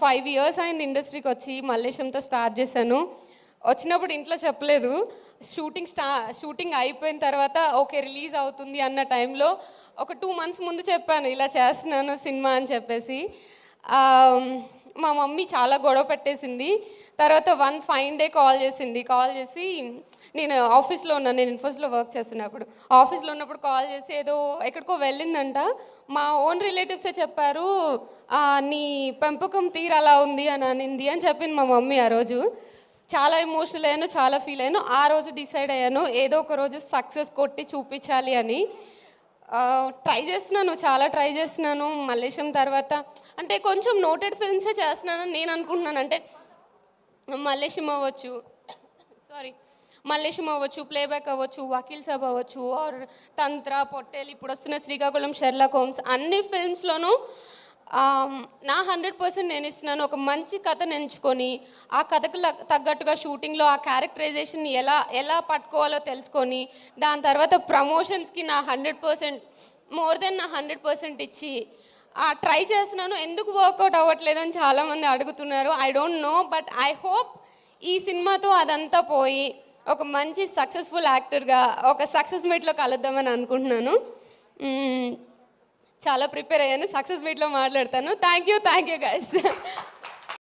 Five years అయింది ఇండస్ట్రీకి వచ్చి మల్లేశంతో స్టార్ట్ చేశాను. వచ్చినప్పుడు ఇంట్లో చెప్పలేదు. షూటింగ్ స్టా షూటింగ్ అయిపోయిన తర్వాత ఓకే రిలీజ్ అవుతుంది అన్న టైంలో ఒక టూ మంత్స్ ముందు చెప్పాను ఇలా చేస్తున్నాను సినిమా అని చెప్పేసి. మా మమ్మీ చాలా గొడవ పెట్టేసింది. తర్వాత వన్ ఫైన్ డే కాల్ చేసింది. కాల్ చేసి నేను ఆఫీస్లో ఉన్నాను నేను ఇన్ఫోస్లో వర్క్ చేస్తున్నప్పుడు. ఆఫీస్లో ఉన్నప్పుడు కాల్ చేసి ఏదో ఎక్కడికో వెళ్ళిందంట. మా ఓన్ రిలేటివ్సే చెప్పారు నీ పెంపకం తీరు అలా ఉంది అని అనింది అని చెప్పింది మా మమ్మీ ఆ రోజు. చాలా ఎమోషనల్ అయ్యాను చాలా ఫీల్ అయ్యాను. ఆ రోజు డిసైడ్ అయ్యాను ఏదో ఒక రోజు సక్సెస్ కొట్టి చూపించాలి అని. ట్రై చేస్తున్నాను చాలా ట్రై చేస్తున్నాను. మల్లేశం తర్వాత అంటే కొంచెం నోటెడ్ ఫిల్మ్సే చేస్తున్నానని నేను అనుకుంటున్నాను. అంటే మల్లేశం అవ్వచ్చు సారీ మల్లేశం అవ్వచ్చు ప్లేబ్యాక్ అవ్వచ్చు వకీల్ సాబ్ అవ్వచ్చు ఆర్ తంత్ర పొట్టేలు ఇప్పుడు వస్తున్న శ్రీకాకుళం షెర్లా హోమ్స్ అన్ని ఫిల్మ్స్లోనూ నా హండ్రెడ్ పర్సెంట్ నేను ఇస్తున్నాను. ఒక మంచి కథను ఎంచుకొని ఆ కథకు తగ్గట్టుగా షూటింగ్లో ఆ క్యారెక్టరైజేషన్ ఎలా ఎలా పట్టుకోవాలో తెలుసుకొని దాని తర్వాత ప్రమోషన్స్కి నా హండ్రెడ్ పర్సెంట్ మోర్ దెన్ నా హండ్రెడ్ పర్సెంట్ ఇచ్చి ఆ ట్రై చేస్తున్నాను. ఎందుకు వర్కౌట్ అవ్వట్లేదు అని చాలామంది అడుగుతున్నారు. I don't know but I hope ఈ సినిమాతో అదంతా పోయి ఒక మంచి సక్సెస్ఫుల్ యాక్టర్గా ఒక సక్సెస్ మీట్లో కలుద్దామని అనుకుంటున్నాను. చాలా ప్రిపేర్ అయ్యాను. సక్సెస్ మీట్లో మాట్లాడతాను. Thank you thank you guys